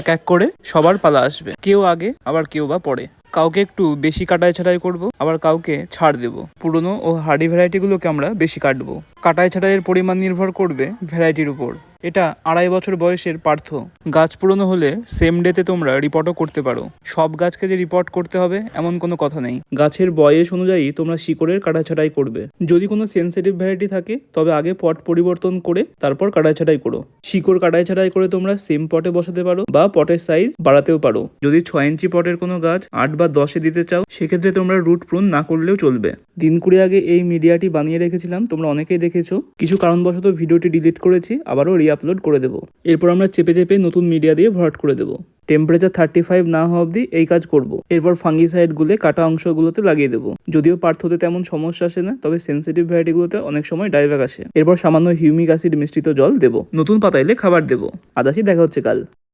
এক এক করে সবার পালা আসবে। কেউ আগে, আবার কেউ বা পরে। কাউকে একটু বেশি কাটাই ছাটাই করব, আবার কাউকে ছাড় দেব। পুরনো ও হার্ডি ভ্যারাইটিগুলোকে আমরা বেশি কাটবো। কাটাই ছাটাইয়ের পরিমাণ নির্ভর করবে ভ্যারাইটির উপর। এটা আড়াই বছর বয়সের পার্থ। গাছ পুরনো হলে সেম ডেতে তোমরা রিপোর্টও করতে পারো। সব গাছকে যে রিপোর্ট করতে হবে এমন কোনো কথা নেই। গাছের বয়স অনুযায়ী তোমরা শিকড়ের কাটাছাটাই করবে। যদি কোনো সেনসিটিভ ভ্যারাইটি থাকে, তবে আগে পট পরিবর্তন করে তারপর কাটাছাটাই করো। শিকড় কাটাই ছাটাই করে তোমরা সেম পটে বসাতে পারো বা পটের সাইজ বাড়াতেও পারো। যদি ছয় ইঞ্চি পটের কোনো গাছ আট বা দশে দিতে চাও, সেক্ষেত্রে তোমরা রুট প্রুন না করলেও চলবে। দিন কুড়ি আগে এই মিডিয়াটি বানিয়ে রেখেছিলাম, তোমরা অনেকেই দেখেছ। কিছু কারণবশত ভিডিওটি ডিলিট করেছি, আবারও রিআপলোড করে দেবো। এরপর আমরা চেপে চেপে নতুন মিডিয়া দিয়ে ভরাট করে দেবো। টেম্পারেচার থার্টি ফাইভ না হওয়া অবধি এই কাজ করব। এরপর ফাঙ্গিসাইড গুলে কাটা অংশগুলোতে লাগিয়ে দেবো। যদিও পার্থতে তেমন সমস্যা আসে না, তবে সেন্সিটিভ ভ্যারাইটিগুলোতে অনেক সময় ডাইভ্যাক আসে। এরপর সামান্য হিউমিক অ্যাসিড মিশ্রিত জল দেবো। নতুন পাতা এলে খাবার দেবো। আদাসি দেখা হচ্ছে কাল।